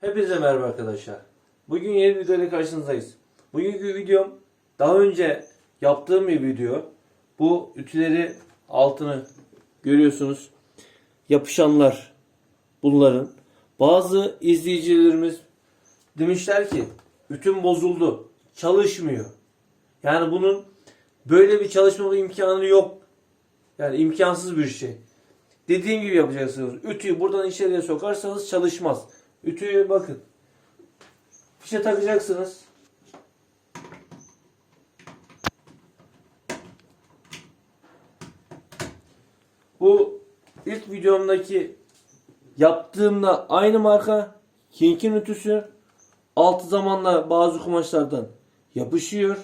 Hepinize merhaba arkadaşlar. Bugün yeni bir videoyla karşınızdayız. Bugünkü videom daha önce yaptığım bir video. Bu ütüleri altını görüyorsunuz. Yapışanlar bunların. Bazı izleyicilerimiz demişler ki ütüm bozuldu. Çalışmıyor. Yani bunun böyle bir çalışma imkanı yok. Yani imkansız bir şey. Dediğim gibi yapacaksınız. Ütüyü buradan içeriye sokarsanız çalışmaz. Ütüyü bakın. Fişe takacaksınız. Bu ilk videomdaki yaptığımda aynı marka Kink'in ütüsü. Altı zamanla bazı kumaşlardan yapışıyor.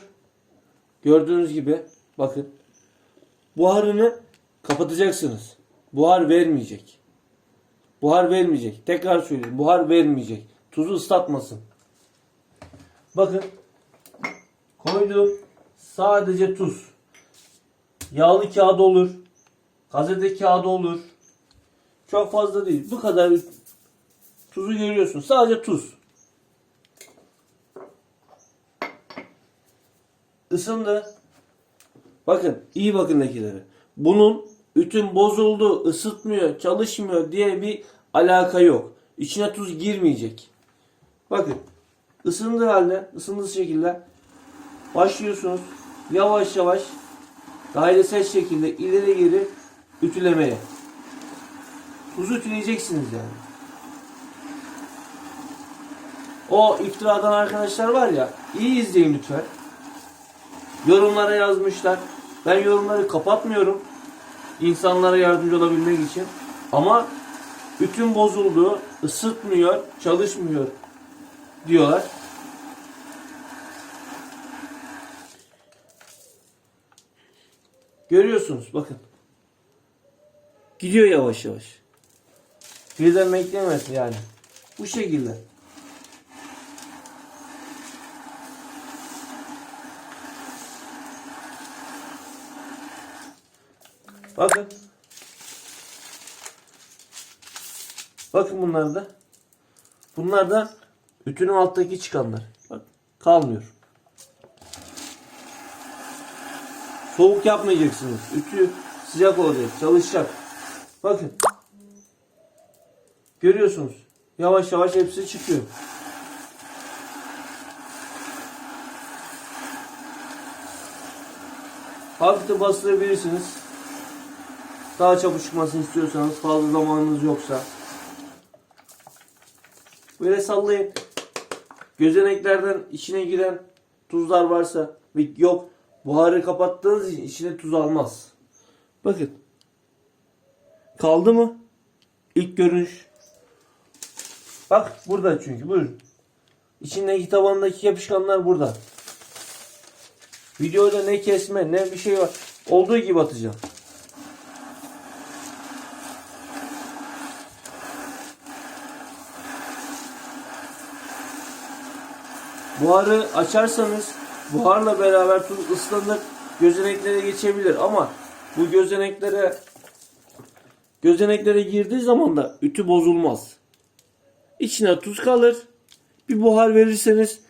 Gördüğünüz gibi bakın. Buharını kapatacaksınız. Buhar vermeyecek. Buhar vermeyecek. Tekrar söyleyeyim. Buhar vermeyecek. Tuzu ıslatmasın. Bakın. Koydum. Sadece tuz. Yağlı kağıdı olur. Gazete kağıdı olur. Çok fazla değil. Bu kadar tuzu görüyorsun. Sadece tuz. Isındı. Bakın iyi bakın lekilere. Bunun ütün bozuldu, ısıtmıyor, çalışmıyor diye bir alaka yok. İçine tuz girmeyecek. Bakın ısındığı halde, ısındığı şekilde başlıyorsunuz yavaş yavaş dairesel şekilde ileri geri ütülemeye. Tuzu ütüleyeceksiniz yani. O iftiradan arkadaşlar var ya iyi izleyin lütfen. Yorumlara yazmışlar. Ben yorumları kapatmıyorum. İnsanlara yardımcı olabilmek için. Ama bütün bozuldu, ısıtmıyor, çalışmıyor diyorlar. Görüyorsunuz bakın. Gidiyor yavaş yavaş. Birden beklemez yani. Bu şekilde. Bakın. Bakın bunlar da. Bunlar da ütünün alttaki çıkanlar. Bak kalmıyor. Soğuk yapmayacaksınız. Ütü sıcak olacak, çalışacak. Bakın. Görüyorsunuz. Yavaş yavaş hepsi çıkıyor. Hafif de bastırabilirsiniz. Daha çabuk çıkmasını istiyorsanız fazla zamanınız yoksa. Böyle sallayın. Gözeneklerden içine giren tuzlar varsa ve yok buharı kapattığınız için içine tuz almaz. Bakın. Kaldı mı? İlk görünüş. Bak burada çünkü buyurun. İçindeki tabandaki yapışkanlar burada. Videoda ne kesme ne bir şey var. Olduğu gibi atacağım. Buharı açarsanız buharla beraber tuz ıslanır gözeneklere geçebilir ama bu gözeneklere gözeneklere girdiği zaman da ütü bozulmaz. İçine tuz kalır. Bir buhar verirseniz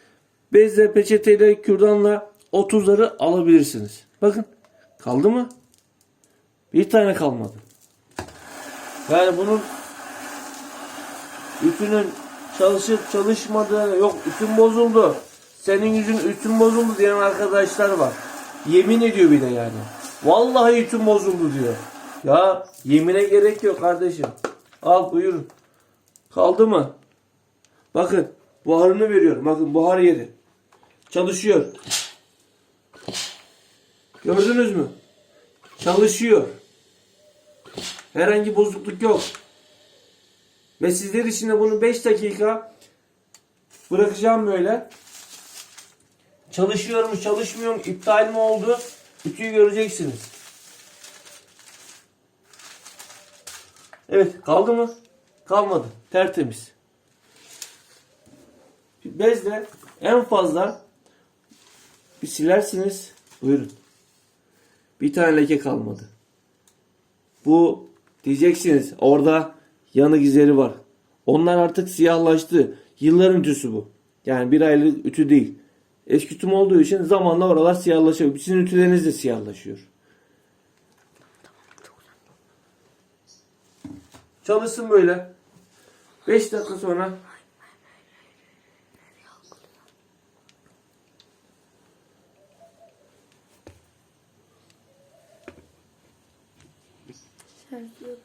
bezle, peçeteyle, kürdanla o tuzları alabilirsiniz. Bakın kaldı mı? Bir tane kalmadı. Yani bunun ütünün çalışıp çalışmadığı yok ütün bozuldu. Senin yüzün ütün bozuldu diyen arkadaşlar var. Yemin ediyor bir de yani. Vallahi ütün bozuldu diyor. Ya yemine gerek yok kardeşim. Al buyurun. Kaldı mı? Bakın buharını veriyorum. Bakın buhar yeri. Çalışıyor. Gördünüz mü? Çalışıyor. Herhangi bozukluk yok. Ve sizler için de bunu 5 dakika bırakacağım böyle. Çalışıyor mu çalışmıyor iptal mi oldu ütüyü göreceksiniz. Evet kaldı mı? Kalmadı. Tertemiz. Bezle en fazla bir silersiniz. Buyurun. Bir tane leke kalmadı. Bu diyeceksiniz orada yanık izleri var. Onlar artık siyahlaştı. Yılların ütüsü bu. Yani bir aylık ütü değil. Eski ütüm olduğu için zamanla oralar siyahlaşıyor. Sizin ütüleriniz de siyahlaşıyor. Çalışsın böyle. 5 dakika sonra Şarjı yok.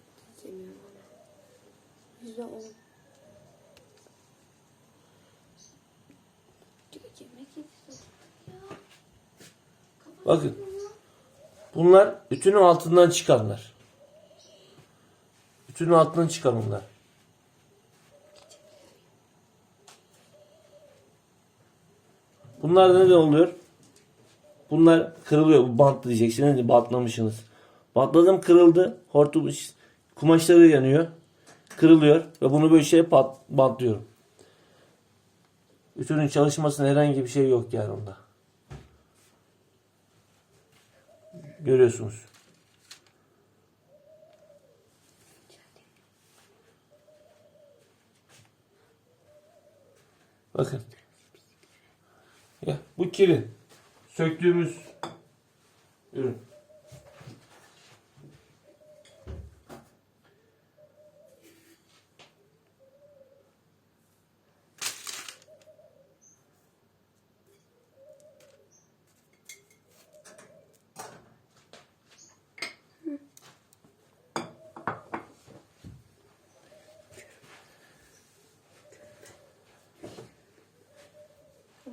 Yüzde on. Bakın. Bunlar ütünün altından çıkanlar. Ütünün altından çıkan bunlar. Bunlar ne oluyor? Bunlar kırılıyor. Bu bant diyeceksiniz. Bantlamışsınız. Bantladım kırıldı. Hortum kumaşları yanıyor. Kırılıyor. Ve bunu böyle şey pat, bantlıyorum. Ütünün çalışmasında herhangi bir şey yok yani onda. Görüyorsunuz. Bakın. Ya, bu kiri. Söktüğümüz ürün.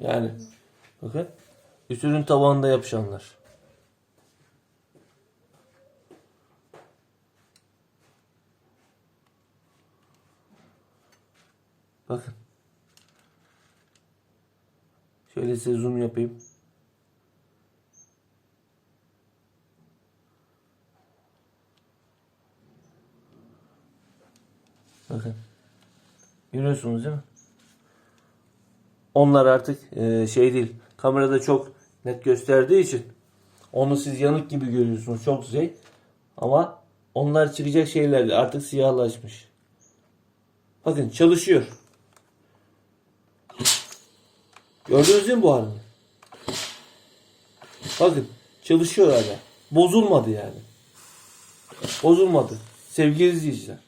Yani bakın ütünün tabanında yapışanlar. Bakın. Şöyle size zoom yapayım. Bakın. Görüyorsunuz değil mi? Onlar artık e, şey değil. Kamerada çok net gösterdiği için onu siz yanık gibi görüyorsunuz. Çok güzel. Ama onlar çıkacak şeyler artık siyahlaşmış. Bakın çalışıyor. Gördünüz değil mi bu halini? Bakın çalışıyor hala. Bozulmadı yani. Bozulmadı. Sevgili izleyiciler.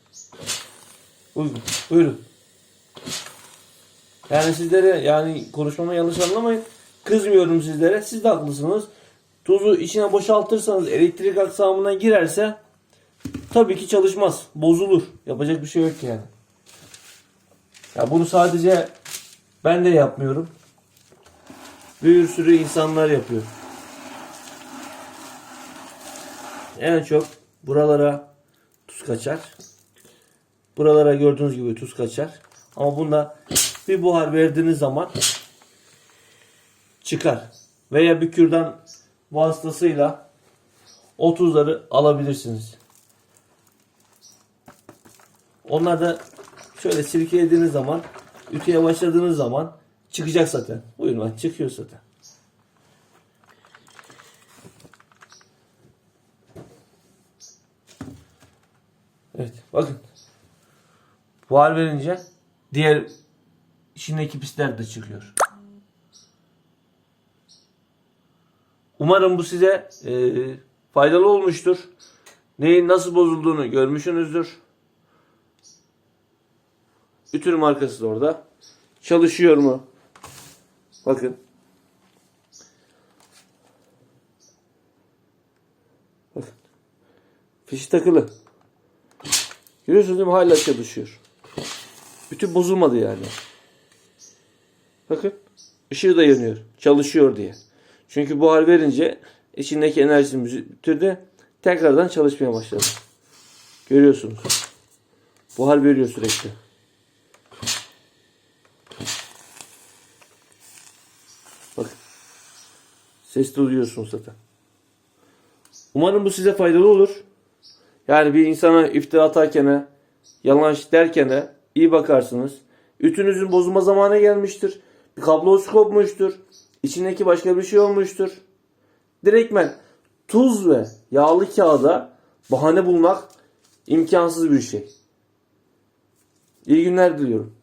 Buyurun. Buyurun. Yani sizlere yani konuşmamı yanlış anlamayın. Kızmıyorum sizlere. Siz de haklısınız. Tuzu içine boşaltırsanız elektrik aksamına girerse tabii ki çalışmaz. Bozulur. Yapacak bir şey yok yani. Ya bunu sadece ben de yapmıyorum. Bir sürü insanlar yapıyor. En çok buralara tuz kaçar. Buralara gördüğünüz gibi tuz kaçar. Ama bunda bir buhar verdiğiniz zaman çıkar. Veya bir kürdan vasıtasıyla o tuzları alabilirsiniz. Onlar da şöyle sirkelediğiniz zaman ütüye başladığınız zaman çıkacak zaten. Buyurun bak çıkıyor zaten. Evet bakın. Buhar verince diğer içindeki pisler de çıkıyor. Umarım bu size e, faydalı olmuştur. Neyin nasıl bozulduğunu görmüşsünüzdür. Ütü markası da orada. Çalışıyor mu? Bakın. Bakın. Fişi takılı. Görüyorsunuz değil mi? Hala çalışıyor. Ütü bozulmadı yani. Bakın. ışığı da yanıyor. Çalışıyor diye. Çünkü buhar verince içindeki enerjisini bitirdi. Tekrardan çalışmaya başladı. Görüyorsunuz. Buhar veriyor sürekli. Bakın. Ses duyuyorsunuz zaten. Umarım bu size faydalı olur. Yani bir insana iftira atarken, yalan derken iyi bakarsınız. Ütünüzün bozulma zamanı gelmiştir. Bir kablosu kopmuştur. İçindeki başka bir şey olmuştur. Direktmen tuz ve yağlı kağıda bahane bulmak imkansız bir şey. İyi günler diliyorum.